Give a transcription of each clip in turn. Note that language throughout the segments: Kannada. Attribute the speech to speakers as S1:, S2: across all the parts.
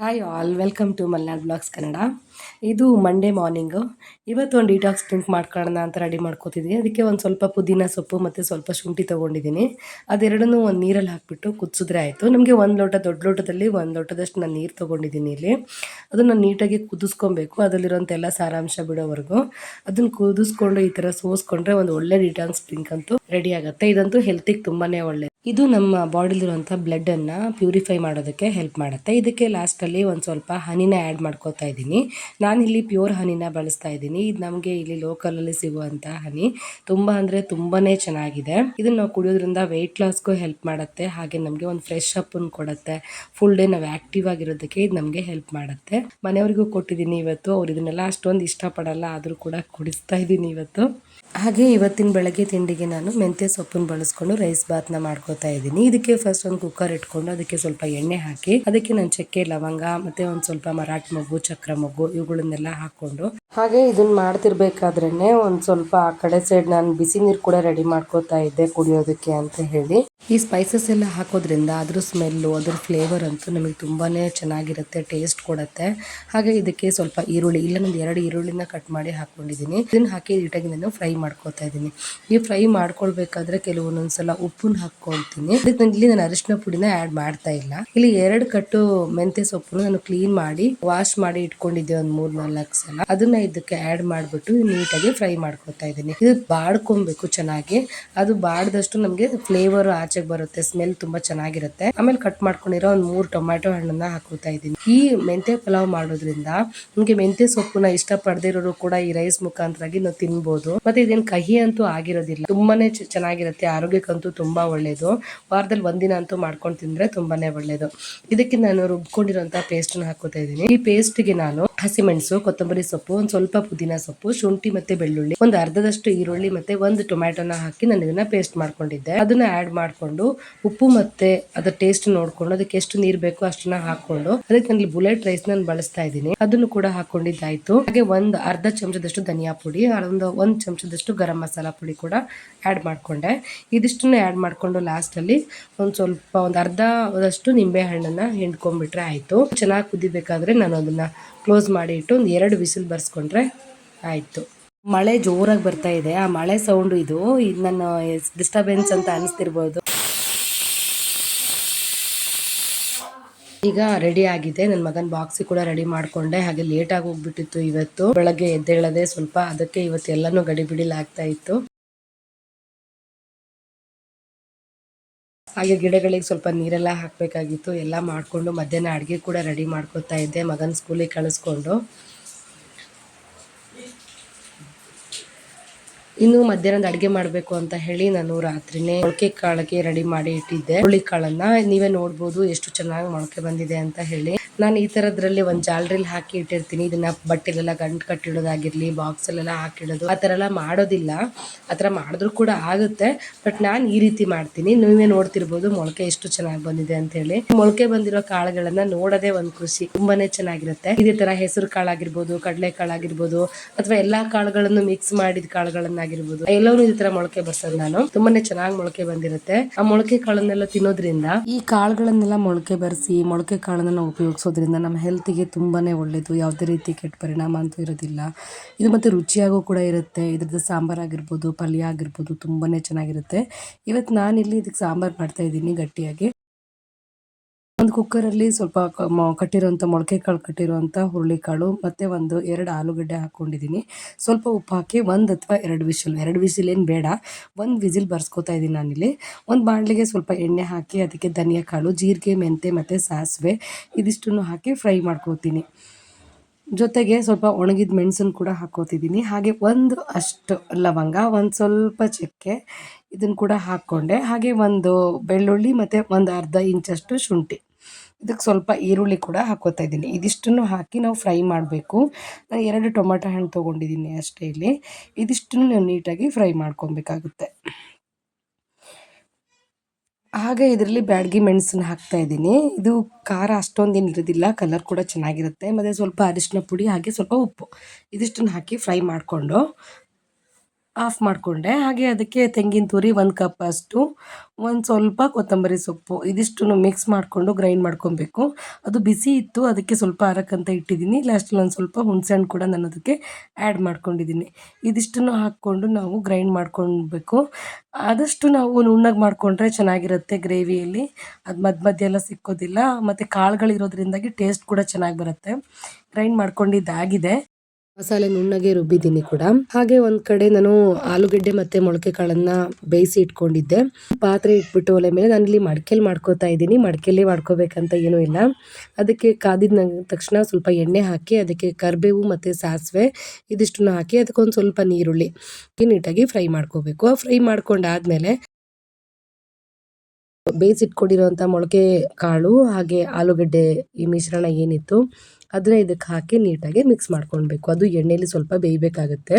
S1: Hi all welcome to Malnad vlogs Kannada ಇದು ಮಂಡೇ ಮಾರ್ನಿಂಗು ಇವತ್ತು ಒಂದು ಡಿಟಾಕ್ಸ್ ಡ್ರಿಂಕ್ ಮಾಡ್ಕೊಳ್ಳೋಣ ಅಂತ ರೆಡಿ ಮಾಡ್ಕೋತಿದ್ದೀನಿ ಅದಕ್ಕೆ ಒಂದು ಸ್ವಲ್ಪ ಪುದೀನ ಸೊಪ್ಪು ಮತ್ತು ಸ್ವಲ್ಪ ಶುಂಠಿ ತೊಗೊಂಡಿದ್ದೀನಿ. ಅದೆರಡನ್ನೂ ಒಂದು ನೀರಲ್ಲಿ ಹಾಕಿಬಿಟ್ಟು ಕುದಿಸಿದ್ರೆ ಆಯಿತು. ನಮಗೆ ಒಂದು ಲೋಟ, ದೊಡ್ಡ ಲೋಟದಲ್ಲಿ ಒಂದು ಲೋಟದಷ್ಟು ನಾನು ನೀರು ತೊಗೊಂಡಿದ್ದೀನಿ ಇಲ್ಲಿ. ಅದನ್ನು ನೀಟಾಗಿ ಕುದಿಸ್ಕೊಬೇಕು. ಅದರಲ್ಲಿರೋಂಥ ಎಲ್ಲ ಸಾರಾಂಶ ಬಿಡೋವರೆಗೂ. ಅದನ್ನು ಕುದಿಸ್ಕೊಂಡು ಈ ಥರ ಸೋಸ್ಕೊಂಡ್ರೆ ಒಂದು ಒಳ್ಳೆ ಡಿಟಾಕ್ಸ್ ಡ್ರಿಂಕ್ ಅಂತೂ ರೆಡಿ ಆಗುತ್ತೆ. ಇದಂತೂ ಹೆಲ್ತಿಗೆ ತುಂಬಾ ಒಳ್ಳೆ ಇದು ನಮ್ಮ ಬಾಡಿಲಿರುವಂಥ ಬ್ಲಡ್ಡನ್ನು ಪ್ಯೂರಿಫೈ ಮಾಡೋದಕ್ಕೆ ಹೆಲ್ಪ್ ಮಾಡುತ್ತೆ. ಇದಕ್ಕೆ ಲಾಸ್ಟಲ್ಲಿ ಒಂದು ಸ್ವಲ್ಪ ಹನಿನ ಆ್ಯಡ್ ಮಾಡ್ಕೋತಾ ಇದ್ದೀನಿ. ನಾನು ಇಲ್ಲಿ ಪ್ಯೂರ್ ಹನಿನ ಬಳಸ್ತಾ ಇದ್ದೀನಿ. ಇದು ನಮಗೆ ಇಲ್ಲಿ ಲೋಕಲಲ್ಲಿ ಸಿಗುವಂಥ ಹನಿ. ತುಂಬ ಅಂದರೆ ತುಂಬಾ ಚೆನ್ನಾಗಿದೆ. ಇದನ್ನು ನಾವು ಕುಡಿಯೋದ್ರಿಂದ ವೆಯ್ಟ್ ಲಾಸ್ಗೂ ಹೆಲ್ಪ್ ಮಾಡುತ್ತೆ. ಹಾಗೆ ನಮಗೆ ಒಂದು ಫ್ರೆಶ್ ಅಪ್ಪನ್ನು ಕೊಡುತ್ತೆ. ಫುಲ್ ಡೇ ನಾವು ಆ್ಯಕ್ಟಿವ್ ಆಗಿರೋದಕ್ಕೆ ಇದು ನಮಗೆ ಹೆಲ್ಪ್ ಮಾಡುತ್ತೆ. ಮನೆಯವ್ರಿಗೂ ಕೊಟ್ಟಿದ್ದೀನಿ ಇವತ್ತು. ಅವ್ರು ಇದನ್ನೆಲ್ಲ ಅಷ್ಟೊಂದು ಇಷ್ಟಪಡಲ್ಲ. ಆದರೂ ಕೂಡ ಕುಡಿಸ್ತಾ ಇದ್ದೀನಿ ಇವತ್ತು. ಹಾಗೆ ಇವತ್ತಿನ ಬೆಳಗ್ಗೆ ತಿಂಡಿಗೆ ನಾನು ಮೆಂತ್ಯ ಸೊಪ್ಪನ್ನು ಬಳಸ್ಕೊಂಡು ರೈಸ್ ಬಾತ್ನ ಮಾಡ್ಕೋತಾ ಇದ್ದೀನಿ. ಇದಕ್ಕೆ ಫಸ್ಟ್ ಒಂದು ಕುಕ್ಕರ್ ಇಟ್ಕೊಂಡು ಅದಕ್ಕೆ ಸ್ವಲ್ಪ ಎಣ್ಣೆ ಹಾಕಿ, ಅದಕ್ಕೆ ನಾನು ಚಕ್ಕೆ, ಲವಂಗ ಮತ್ತೆ ಒಂದು ಸ್ವಲ್ಪ ಮರಾಠಿ ಮೊಗ್ಗು ಚಕ್ರ ಮೊಗ್ಗು ಇವುಗಳನ್ನೆಲ್ಲ ಹಾಕೊಂಡು ಹಾಗೆ ಇದನ್ನ ಮಾಡ್ತಿರ್ಬೇಕಾದ್ರೇನೆ ಒಂದು ಸ್ವಲ್ಪ ಆ ಕಡೆ ಸೈಡ್ ನಾನು ಬಿಸಿ ನೀರು ಕೂಡ ರೆಡಿ ಮಾಡ್ಕೋತಾ ಇದ್ದೆ ಕುಡಿಯೋದಕ್ಕೆ ಅಂತ ಹೇಳಿ. ಈ ಸ್ಪೈಸಸ್ ಎಲ್ಲ ಹಾಕೋದ್ರಿಂದ ಅದ್ರ ಸ್ಮೆಲ್ಲು ಅದ್ರ ಫ್ಲೇವರ್ ಅಂತೂ ನಮಗೆ ತುಂಬಾನೇ ಚೆನ್ನಾಗಿರುತ್ತೆ ಟೇಸ್ಟ್ ಕೊಡುತ್ತೆ. ಹಾಗೆ ಇದಕ್ಕೆ ಸ್ವಲ್ಪ ಈರುಳ್ಳಿ ಇಲ್ಲ ನಂದು ಎರಡು ಈರುಳ್ಳಿನ ಕಟ್ ಮಾಡಿ ಹಾಕೊಂಡಿದ್ದೀನಿ. ಇದನ್ನ ಹಾಕಿ ನೀಟಾಗಿ ನಾನು ಫ್ರೈ ಮಾಡ್ಕೋತಾ ಇದ್ದೀನಿ. ಈ ಫ್ರೈ ಮಾಡ್ಕೊಳ್ಬೇಕಾದ್ರೆ ಕೆಲವೊಂದೊಂದ್ಸಲ ಉಪ್ಪನ್ನ ಹಾಕ್ಕೊಳ್ತೀನಿ. ಅದಕ್ಕೆ ನಾನು ಇಲ್ಲಿ ನಾನು ಅರಿಶಿನ ಪುಡಿನ ಆ್ಯಡ್ ಮಾಡ್ತಾ ಇಲ್ಲ. ಇಲ್ಲಿ ಎರಡು ಕಟ್ಟು ಮೆಂತ್ಯ ಸೊಪ್ಪು ನಾನು ಕ್ಲೀನ್ ಮಾಡಿ ವಾಶ್ ಮಾಡಿ ಇಟ್ಕೊಂಡಿದ್ದೆ ಒಂದು ಮೂರ್ ನಾಲ್ಕು ಸಲ. ಅದನ್ನ ಇದಕ್ಕೆ ಆ್ಯಡ್ ಮಾಡಿಬಿಟ್ಟು ನೀಟಾಗಿ ಫ್ರೈ ಮಾಡ್ಕೊತಾ ಇದ್ದೀನಿ. ಇದು ಬಾಡ್ಕೊಬೇಕು ಚೆನ್ನಾಗಿ. ಅದು ಬಾಡ್ದಷ್ಟು ನಮಗೆ ಫ್ಲೇವರ್ ಆಚೆಗೆ ಬರುತ್ತೆ ಸ್ಮೆಲ್ ತುಂಬಾ ಚೆನ್ನಾಗಿರುತ್ತೆ. ಆಮೇಲೆ ಕಟ್ ಮಾಡ್ಕೊಂಡಿರೋ ಒಂದು ಮೂರು ಟೊಮ್ಯಾಟೊ ಹಣ್ಣನ್ನ ಹಾಕೋತಾ ಇದ್ದೀನಿ. ಈ ಮೆಂತ್ಯ ಪಲಾವ್ ಮಾಡೋದ್ರಿಂದ ನಿಮಗೆ ಮೆಂತ್ಯ ಸೊಪ್ಪನ್ನ ಇಷ್ಟ ಪಡೆದಿರೋರು ಕೂಡ ಈ ರೈಸ್ ಮುಖಾಂತರಾಗಿ ನಾವು ತಿನ್ಬೋದು. ಮತ್ತೆ ಇದೇನು ಕಹಿ ಅಂತೂ ಆಗಿರೋದಿಲ್ಲ ತುಂಬಾನೇ ಚೆನ್ನಾಗಿರುತ್ತೆ ಆರೋಗ್ಯಕ್ಕಂತೂ ತುಂಬಾ ಒಳ್ಳೇದು ವಾರದಲ್ಲಿ ಒಂದಿನ ಅಂತೂ ಮಾಡ್ಕೊಂಡು ತಿಂದ್ರೆ ತುಂಬಾನೇ ಒಳ್ಳೇದು ಇದಕ್ಕೆ ನಾನು ರುಬ್ಕೊಂಡಿರೋಂಥ ಪೇಸ್ಟನ್ನು ಹಾಕೋತಾ ಇದ್ದೀನಿ ಈ ಪೇಸ್ಟ್ಗೆ ನಾನು ಹಸಿಮೆಣಸು ಕೊತ್ತಂಬರಿ ಸೊಪ್ಪು ಒಂದು ಸ್ವಲ್ಪ ಪುದೀನ ಸೊಪ್ಪು ಶುಂಠಿ ಮತ್ತೆ ಬೆಳ್ಳುಳ್ಳಿ ಒಂದು ಅರ್ಧದಷ್ಟು ಈರುಳ್ಳಿ ಮತ್ತೆ ಒಂದು ಟೊಮ್ಯಾಟೋನ ಹಾಕಿ ನಾನು ಇದನ್ನ ಪೇಸ್ಟ್ ಮಾಡ್ಕೊಂಡಿದ್ದೆ ಅದನ್ನ ಆಡ್ ಮಾಡ್ಕೊಂಡು ಉಪ್ಪು ಮತ್ತೆ ಅದರ ಟೇಸ್ಟ್ ನೋಡ್ಕೊಂಡು ಅದಕ್ಕೆ ಎಷ್ಟು ನೀರ್ ಬೇಕು ಅಷ್ಟನ್ನ ಹಾಕೊಂಡು ಅದಕ್ಕೆ ನಾನು ಬುಲೆಟ್ ರೈಸ್ ನಾನು ಬಳಸ್ತಾ ಇದ್ದೀನಿ ಅದನ್ನು ಕೂಡ ಹಾಕೊಂಡಿದ್ದಾಯ್ತು ಹಾಗೆ ಒಂದು ಅರ್ಧ ಚಮಚದಷ್ಟು ಧನಿಯಾ ಪುಡಿ ಒಂದು ಒಂದು ಚಮಚದಷ್ಟು ಗರಂ ಮಸಾಲ ಪುಡಿ ಕೂಡ ಆ್ಯಡ್ ಮಾಡಿಕೊಂಡೆ. ಇದಿಷ್ಟನ್ನು ಆ್ಯಡ್ ಮಾಡಿಕೊಂಡು ಲಾಸ್ಟಲ್ಲಿ ಒಂದು ಸ್ವಲ್ಪ ಒಂದು ಅರ್ಧದಷ್ಟು ನಿಂಬೆ ಹಣ್ಣನ್ನು ಹಿಂಡ್ಕೊಂಡ್ಬಿಟ್ರೆ ಆಯಿತು. ಚೆನ್ನಾಗಿ ಕುದಿಬೇಕಾದ್ರೆ ನಾನು ಅದನ್ನು ಕ್ಲೋಸ್ ಮಾಡಿ ಇಟ್ಟು ಒಂದು ಎರಡು ವಿಸಿಲ್ ಬರ್ಸ್ಕೊಂಡ್ರೆ ಆಯಿತು. ಮಳೆ ಜೋರಾಗಿ ಬರ್ತಾ ಇದೆ. ಆ ಮಳೆ ಸೌಂಡು ಇದು ಇದು ನನ್ನ ಡಿಸ್ಟರ್ಬೆನ್ಸ್ ಅಂತ ಅನಿಸ್ತಿರ್ಬೋದು. ಈಗ ರೆಡಿ ಆಗಿದೆ. ನನ್ನ ಮಗನ್ ಬಾಕ್ಸ್ ಕೂಡ ರೆಡಿ ಮಾಡ್ಕೊಂಡೆ. ಹಾಗೆ ಲೇಟ್ ಆಗಿ ಹೋಗ್ಬಿಟ್ಟಿತ್ತು ಇವತ್ತು. ಬೆಳಗ್ಗೆ ಎದ್ದೇಳದೆ ಸ್ವಲ್ಪ ಅದಕ್ಕೆ ಇವತ್ತು ಎಲ್ಲಾನು ಗಡಿಬಿಡಿಲಾಗ್ತಾ ಇತ್ತು. ಹಾಗೆ ಗಿಡಗಳಿಗೆ ಸ್ವಲ್ಪ ನೀರೆಲ್ಲ ಹಾಕಬೇಕಾಗಿತ್ತು. ಎಲ್ಲ ಮಾಡಿಕೊಂಡು ಮಧ್ಯಾಹ್ನ ಅಡುಗೆ ಕೂಡ ರೆಡಿ ಮಾಡ್ಕೊತಾ ಇದ್ದೆ. ಮಗನ್ ಸ್ಕೂಲಿಗೆ ಕಳಿಸ್ಕೊಂಡು. ಇನ್ನು ಮಧ್ಯಾಹ್ನದ ಅಡುಗೆ ಮಾಡಬೇಕು ಅಂತ ಹೇಳಿ ನಾನು ರಾತ್ರಿನೇ ಮೊಳಕೆ ಕಾಳಿಗೆ ರೆಡಿ ಮಾಡಿ ಇಟ್ಟಿದ್ದೆ. ಹುಳಿ ಕಾಳನ್ನ ನೀವೇ ನೋಡ್ಬೋದು ಎಷ್ಟು ಚೆನ್ನಾಗಿ ಮೊಳಕೆ ಬಂದಿದೆ ಅಂತ ಹೇಳಿ. ನಾನು ಈ ತರದ್ರಲ್ಲಿ ಒಂದ್ ಜಾಲರಿಲಿ ಹಾಕಿ ಇಟ್ಟಿರ್ತೀನಿ. ಇದನ್ನ ಬಟ್ಟೆಲೆಲ್ಲ ಗಂಟು ಕಟ್ಟಿಡೋದಾಗಿರ್ಲಿ ಬಾಕ್ಸ್ ಅಲ್ಲೆಲ್ಲ ಹಾಕಿಡೋದು, ಆ ಎಲ್ಲ ಮಾಡೋದಿಲ್ಲ. ಆ ತರ ಮಾಡಿದ್ರು ಕೂಡ ಆಗುತ್ತೆ. ಬಟ್ ನಾನು ಈ ರೀತಿ ಮಾಡ್ತೀನಿ. ನೀವೇ ನೋಡ್ತಿರ್ಬೋದು ಮೊಳಕೆ ಎಷ್ಟು ಚೆನ್ನಾಗಿ ಬಂದಿದೆ ಅಂತ ಹೇಳಿ. ಮೊಳಕೆ ಬಂದಿರೋ ಕಾಳುಗಳನ್ನ ನೋಡೋದೇ ಒಂದ್ ಖುಷಿ. ತುಂಬಾನೇ ಚೆನ್ನಾಗಿರುತ್ತೆ. ಇದೇ ತರ ಹೆಸರು ಕಾಳಾಗಿರ್ಬೋದು, ಕಡಲೆ ಕಾಳಾಗಿರ್ಬೋದು, ಅಥವಾ ಎಲ್ಲಾ ಕಾಳುಗಳನ್ನು ಮಿಕ್ಸ್ ಮಾಡಿದ ಕಾಳುಗಳನ್ನಾಗಿರ್ಬೋದು ಎಲ್ಲರೂ ಈ ಮೊಳಕೆ ಬರ್ಸೋದು ನಾನು. ತುಂಬಾನೇ ಚೆನ್ನಾಗಿ ಮೊಳಕೆ ಬಂದಿರುತ್ತೆ. ಆ ಮೊಳಕೆ ಕಾಳನ್ನೆಲ್ಲ ತಿನ್ನೋದ್ರಿಂದ ಈ ಕಾಳುಗಳನ್ನೆಲ್ಲ ಮೊಳಕೆ ಬರ್ಸಿ, ಮೊಳಕೆ ಕಾಳನ್ನ ಉಪಯೋಗಿಸೋದ್ರಿಂದ ನಮ್ಮ ಹೆಲ್ತಿಗೆ ತುಂಬಾನೇ ಒಳ್ಳೇದು. ಯಾವುದೇ ರೀತಿ ಕೆಟ್ಟ ಪರಿಣಾಮ ಅಂತೂ ಇರೋದಿಲ್ಲ. ಇದು ಮತ್ತೆ ರುಚಿಯಾಗೂ ಕೂಡ ಇರುತ್ತೆ. ಇದ್ರದ್ದು ಸಾಂಬಾರ್ ಆಗಿರ್ಬೋದು, ಪಲ್ಯ ಆಗಿರ್ಬೋದು, ತುಂಬಾನೇ ಚೆನ್ನಾಗಿರುತ್ತೆ. ಇವತ್ತು ನಾನಿಲ್ಲಿ ಇದಕ್ಕೆ ಸಾಂಬಾರ್ ಮಾಡ್ತಾ ಇದ್ದೀನಿ ಗಟ್ಟಿಯಾಗಿ. ಒಂದು ಕುಕ್ಕರಲ್ಲಿ ಸ್ವಲ್ಪ ಕಟ್ಟಿರೋಂಥ ಮೊಳಕೆ ಕಾಳು ಕಟ್ಟಿರೋಂಥ ಹುರುಳಿಕಾಳು, ಮತ್ತು ಒಂದು ಎರಡು ಆಲೂಗಡ್ಡೆ ಹಾಕ್ಕೊಂಡಿದ್ದೀನಿ ಸ್ವಲ್ಪ ಉಪ್ಪು ಹಾಕಿ ಒಂದು ಅಥವಾ ಎರಡು ವಿಸಿಲ್ ಎರಡು ವಿಸಿಲ್ ಏನು ಬೇಡ. ಒಂದು ವಿಸಿಲ್ ಬರ್ಸ್ಕೊತಾ ಇದ್ದೀನಿ ನಾನಿಲ್ಲಿ. ಒಂದು ಬಾಣಲಿಗೆ ಸ್ವಲ್ಪ ಎಣ್ಣೆ ಹಾಕಿ ಅದಕ್ಕೆ ಧನಿಯಾ ಕಾಳು, ಜೀರಿಗೆ, ಮೆಂತೆ ಮತ್ತು ಸಾಸಿವೆ ಇದಿಷ್ಟನ್ನು ಹಾಕಿ ಫ್ರೈ ಮಾಡ್ಕೊತೀನಿ. ಜೊತೆಗೆ ಸ್ವಲ್ಪ ಒಣಗಿದ ಮೆಣಸನ್ನು ಕೂಡ ಹಾಕೋತಿದ್ದೀನಿ. ಹಾಗೆ ಒಂದು ಅಷ್ಟು ಲವಂಗ, ಒಂದು ಸ್ವಲ್ಪ ಚಕ್ಕೆ ಇದನ್ನು ಕೂಡ ಹಾಕ್ಕೊಂಡೆ. ಹಾಗೆ ಒಂದು ಬೆಳ್ಳುಳ್ಳಿ ಮತ್ತು ಒಂದು ಅರ್ಧ ಇಂಚಷ್ಟು ಶುಂಠಿ. ಇದಕ್ಕೆ ಸ್ವಲ್ಪ ಈರುಳ್ಳಿ ಕೂಡ ಹಾಕೋತಾ ಇದ್ದೀನಿ. ಇದಿಷ್ಟನ್ನು ಹಾಕಿ ನಾವು ಫ್ರೈ ಮಾಡಬೇಕು. ನಾನು ಎರಡು ಟೊಮೆಟೊ ಹಣ್ಣು ತೊಗೊಂಡಿದ್ದೀನಿ ಅಷ್ಟೇ ಇಲ್ಲಿ. ಇದಿಷ್ಟನ್ನು ನಾವು ನೀಟಾಗಿ ಫ್ರೈ ಮಾಡ್ಕೊಬೇಕಾಗುತ್ತೆ. ಹಾಗೆ ಇದರಲ್ಲಿ ಬ್ಯಾಡ್ಗಿ ಮೆಣಸನ್ನ ಹಾಕ್ತಾ ಇದ್ದೀನಿ. ಇದು ಖಾರ ಅಷ್ಟೊಂದೇನು ಇರೋದಿಲ್ಲ. ಕಲರ್ ಕೂಡ ಚೆನ್ನಾಗಿರುತ್ತೆ. ಮತ್ತು ಸ್ವಲ್ಪ ಅರಿಶಿನ ಪುಡಿ ಹಾಗೆ ಸ್ವಲ್ಪ ಉಪ್ಪು. ಇದಿಷ್ಟನ್ನು ಹಾಕಿ ಫ್ರೈ ಮಾಡಿಕೊಂಡು ಆಫ್ ಮಾಡಿಕೊಂಡೆ. ಹಾಗೆ ಅದಕ್ಕೆ ತೆಂಗಿನ ತುರಿ ಒಂದು ಕಪ್ ಅಷ್ಟು, ಒಂದು ಸ್ವಲ್ಪ ಕೊತ್ತಂಬರಿ ಸೊಪ್ಪು ಇದಿಷ್ಟನ್ನು ಮಿಕ್ಸ್ ಮಾಡಿಕೊಂಡು ಗ್ರೈಂಡ್ ಮಾಡ್ಕೊಬೇಕು. ಅದು ಬಿಸಿ ಇತ್ತು, ಅದಕ್ಕೆ ಸ್ವಲ್ಪ ಅರಕ್ಕಂತ ಇಟ್ಟಿದ್ದೀನಿ. ಲಾಸ್ಟಲ್ಲಿ ಒಂದು ಸ್ವಲ್ಪ ಹುಣಸೆಹಣ್ಣು ಕೂಡ ನಾನು ಅದಕ್ಕೆ ಆ್ಯಡ್ ಮಾಡ್ಕೊಂಡಿದ್ದೀನಿ. ಇದಿಷ್ಟನ್ನು ಹಾಕ್ಕೊಂಡು ನಾವು ಗ್ರೈಂಡ್ ಮಾಡ್ಕೊಳ್ಬೇಕು ಆದಷ್ಟು ನಾವು ನುಣ್ಣಗೆ ಮಾಡಿಕೊಂಡ್ರೆ ಚೆನ್ನಾಗಿರುತ್ತೆ ಗ್ರೇವಿಯಲ್ಲಿ. ಅದು ಮಧ್ಯ ಮಧ್ಯ ಎಲ್ಲ ಸಿಕ್ಕೋದಿಲ್ಲ. ಮತ್ತು ಕಾಳುಗಳಿರೋದ್ರಿಂದಾಗಿ ಟೇಸ್ಟ್ ಕೂಡ ಚೆನ್ನಾಗಿ ಬರುತ್ತೆ. ಗ್ರೈಂಡ್ ಮಾಡ್ಕೊಂಡಿದ್ದಾಗಿದೆ. ಮಸಾಲೆ ನುಣ್ಣಗೆ ರುಬ್ಬಿದ್ದೀನಿ ಕೂಡ. ಹಾಗೆ ಒಂದ್ ಕಡೆ ನಾನು ಆಲೂಗಡ್ಡೆ ಮತ್ತೆ ಮೊಳಕೆ ಕಾಳನ್ನ ಬೇಯಿಸಿ ಇಟ್ಕೊಂಡಿದ್ದೆ. ಪಾತ್ರೆ ಇಟ್ಬಿಟ್ಟು ಒಲೆ ಮೇಲೆ ನಾನು ಇಲ್ಲಿ ಮಾಡ್ಕೊತಾ ಮಾಡ್ಕೋತಾ ಇದ್ದೀನಿ. ಮಡಕೆಲಿ ಮಾಡ್ಕೋಬೇಕಂತ ಏನೂ ಇಲ್ಲ. ಅದಕ್ಕೆ ಕಾದಿದ ತಕ್ಷಣ ಸ್ವಲ್ಪ ಎಣ್ಣೆ ಹಾಕಿ ಅದಕ್ಕೆ ಕರಿಬೇವು ಮತ್ತೆ ಸಾಸಿವೆ ಇದಿಷ್ಟನ್ನು ಹಾಕಿ ಅದಕ್ಕೊಂದು ಸ್ವಲ್ಪ ನೀರುಳ್ಳಿ ನೀಟಾಗಿ ಫ್ರೈ ಮಾಡ್ಕೋಬೇಕು. ಫ್ರೈ ಮಾಡ್ಕೊಂಡಾದ್ಮೇಲೆ ಬೇಯಿಸಿಟ್ಕೊಂಡಿರುವಂಥ ಮೊಳಕೆ ಕಾಳು, ಹಾಗೆ ಆಲೂಗಡ್ಡೆ ಈ ಮಿಶ್ರಣ ಏನಿತ್ತು ಅದನ್ನ ಇದಕ್ಕೆ ಹಾಕಿ ನೀಟಾಗಿ ಮಿಕ್ಸ್ ಮಾಡ್ಕೊಳ್ಬೇಕು. ಅದು ಎಣ್ಣೆಲಿ ಸ್ವಲ್ಪ ಬೇಯಬೇಕಾಗುತ್ತೆ.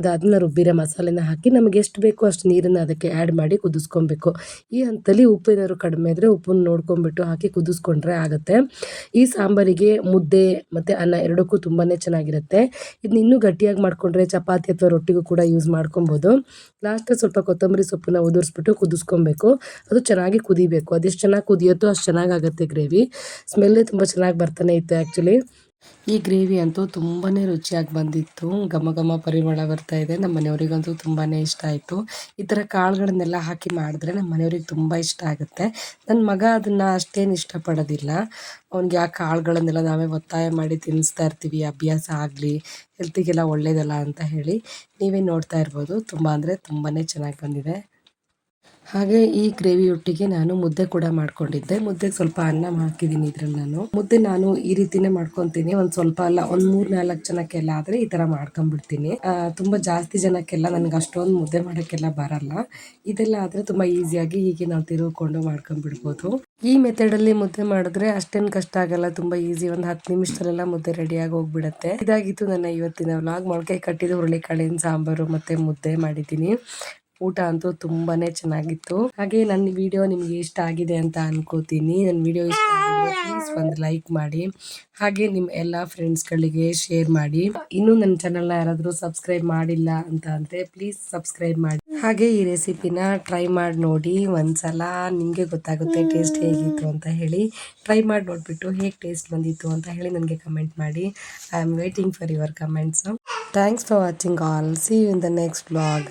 S1: ಅದಾದ್ಮೇಲೆ ರುಬ್ಬಿರೋ ಮಸಾಲೆನ ಹಾಕಿ ನಮಗೆ ಎಷ್ಟು ಬೇಕೋ ಅಷ್ಟು ನೀರನ್ನು ಅದಕ್ಕೆ ಆ್ಯಡ್ ಮಾಡಿ ಕುದಿಸ್ಕೊಬೇಕು. ಈ ಹಂತದಲ್ಲಿ ಉಪ್ಪು ಏನಾದ್ರು ಕಡಿಮೆ ಇದ್ದರೆ ಉಪ್ಪನ್ನು ನೋಡ್ಕೊಂಬಿಟ್ಟು ಹಾಕಿ ಕುದಿಸ್ಕೊಂಡ್ರೆ ಆಗುತ್ತೆ. ಈ ಸಾಂಬಾರಿಗೆ ಮುದ್ದೆ ಮತ್ತು ಅನ್ನ ಎರಡಕ್ಕೂ ತುಂಬಾ ಚೆನ್ನಾಗಿರುತ್ತೆ. ಇದನ್ನ ಇನ್ನೂ ಗಟ್ಟಿಯಾಗಿ ಮಾಡಿಕೊಂಡ್ರೆ ಚಪಾತಿ ಅಥವಾ ರೊಟ್ಟಿಗೂ ಕೂಡ ಯೂಸ್ ಮಾಡ್ಕೊಬೋದು. ಲಾಸ್ಟಲ್ಲಿ ಸ್ವಲ್ಪ ಕೊತ್ತಂಬರಿ ಸೊಪ್ಪನ್ನ ಉದುರಿಸ್ಬಿಟ್ಟು ಕುದಿಸ್ಕೊಬೇಕು. ಅದು ಚೆನ್ನಾಗಿ ಕುದಿಬೇಕು. ಅದೆಷ್ಟು ಚೆನ್ನಾಗಿ ಕುದಿಯುತ್ತೋ ಅಷ್ಟು ಚೆನ್ನಾಗಾಗುತ್ತೆ ಗ್ರೇವಿ. ಸ್ಮೆಲ್ಲೇ ತುಂಬ ಚೆನ್ನಾಗಿ ಬರ್ತಾನೆ ಇತ್ತು ಆ್ಯಕ್ಚುಲಿ ಈ ಗ್ರೇವಿ ಅಂತೂ ತುಂಬಾ ರುಚಿಯಾಗಿ ಬಂದಿತ್ತು. ಘಮ ಘಮ ಪರಿಮಳ ಬರ್ತಾ ಇದೆ. ನಮ್ಮ ಮನೆಯವರಿಗಂತೂ ತುಂಬಾ ಇಷ್ಟ ಆಯಿತು. ಈ ಥರ ಕಾಳುಗಳನ್ನೆಲ್ಲ ಹಾಕಿ ಮಾಡಿದ್ರೆ ನಮ್ಮ ಮನೆಯವ್ರಿಗೆ ತುಂಬ ಇಷ್ಟ ಆಗುತ್ತೆ. ನನ್ನ ಮಗ ಅದನ್ನು ಅಷ್ಟೇನು ಇಷ್ಟಪಡೋದಿಲ್ಲ. ಅವ್ನಿಗೆ ಆ ಕಾಳುಗಳನ್ನೆಲ್ಲ ನಾವೇ ಒತ್ತಾಯ ಮಾಡಿ ತಿನ್ನಿಸ್ತಾ ಇರ್ತೀವಿ. ಅಭ್ಯಾಸ ಆಗಲಿ ಹೆಲ್ತಿಗೆಲ್ಲ ಒಳ್ಳೇದಲ್ಲ ಅಂತ ಹೇಳಿ ನೀವೇ ನೋಡ್ತಾ ಇರ್ಬೋದು. ತುಂಬ ಅಂದರೆ ತುಂಬಾ ಚೆನ್ನಾಗಿ ಬಂದಿದೆ. ಹಾಗೆ ಈ ಗ್ರೇವಿ ಒಟ್ಟಿಗೆ ನಾನು ಮುದ್ದೆ ಕೂಡ ಮಾಡ್ಕೊಂಡಿದ್ದೆ. ಮುದ್ದೆ ಸ್ವಲ್ಪ ಅನ್ನ ಹಾಕಿದ್ದೀನಿ ಇದ್ರಲ್ಲಿ ನಾನು. ಮುದ್ದೆ ನಾನು ಈ ರೀತಿನೇ ಮಾಡ್ಕೊಂತೀನಿ. ಒಂದ್ ಸ್ವಲ್ಪ ಅಲ್ಲ, ಒಂದ್ ಮೂರ್ ನಾಲ್ಕು ಜನಕ್ಕೆಲ್ಲ ಆದ್ರೆ ಈ ತರ ಮಾಡ್ಕೊಂಡ್ಬಿಡ್ತೀನಿ. ತುಂಬಾ ಜಾಸ್ತಿ ಜನಕ್ಕೆಲ್ಲ ನನ್ಗೆ ಅಷ್ಟೊಂದು ಮುದ್ದೆ ಮಾಡೋಕ್ಕೆಲ್ಲ ಬರಲ್ಲ. ಇದೆಲ್ಲ ಆದ್ರೆ ತುಂಬಾ ಈಸಿಯಾಗಿ ಹೀಗೆ ನಾವು ತಿರುಗಿಕೊಂಡು ಮಾಡ್ಕೊಂಡ್ಬಿಡ್ಬೋದು. ಈ ಮೆಥಡಲ್ಲಿ ಮುದ್ದೆ ಮಾಡಿದ್ರೆ ಅಷ್ಟೇನು ಕಷ್ಟ ಆಗಲ್ಲ. ತುಂಬಾ ಈಸಿ. ಒಂದು ಹತ್ತು ನಿಮಿಷದಲ್ಲೆಲ್ಲ ಮುದ್ದೆ ರೆಡಿಯಾಗಿ ಹೋಗ್ಬಿಡತ್ತೆ. ಇದಾಗಿತ್ತು ನನ್ನ ಇವತ್ತಿನ ವ್ಲಾಗ್. ಮೊಳಕೆ ಕಟ್ಟಿದ ಹುರುಳಿಕಾಳಿನ ಸಾಂಬಾರು ಮತ್ತೆ ಮುದ್ದೆ ಮಾಡಿದ್ದೀನಿ. ಊಟ ಅಂತೂ ತುಂಬಾನೇ ಚೆನ್ನಾಗಿತ್ತು. ಹಾಗೆ ನನ್ನ ವಿಡಿಯೋ ನಿಮಗೆ ಇಷ್ಟ ಆಗಿದೆ ಅಂತ ಅನ್ಕೋತೀನಿ. ನನ್ನ ವಿಡಿಯೋ ಇಷ್ಟ ಪ್ಲೀಸ್ ಒಂದು ಲೈಕ್ ಮಾಡಿ. ಹಾಗೆ ನಿಮ್ಮ ಎಲ್ಲ ಫ್ರೆಂಡ್ಸ್ಗಳಿಗೆ ಶೇರ್ ಮಾಡಿ. ಇನ್ನೂ ನನ್ನ ಚಾನಲ್ನ ಯಾರಾದರೂ ಸಬ್ಸ್ಕ್ರೈಬ್ ಮಾಡಿಲ್ಲ ಅಂತ ಅಂದರೆ ಪ್ಲೀಸ್ ಸಬ್ಸ್ಕ್ರೈಬ್ ಮಾಡಿ. ಹಾಗೆ ಈ ರೆಸಿಪಿನ ಟ್ರೈ ಮಾಡಿ ನೋಡಿ. ಒಂದ್ಸಲ ನಿಮಗೆ ಗೊತ್ತಾಗುತ್ತೆ ಟೇಸ್ಟ್ ಹೇಗಿತ್ತು ಅಂತ ಹೇಳಿ. ಟ್ರೈ ಮಾಡಿ ನೋಡಿಬಿಟ್ಟು ಹೇಗೆ ಟೇಸ್ಟ್ ಬಂದಿತ್ತು ಅಂತ ಹೇಳಿ ನನಗೆ ಕಮೆಂಟ್ ಮಾಡಿ. I am waiting for your comments thanks for watching all see you in the next vlog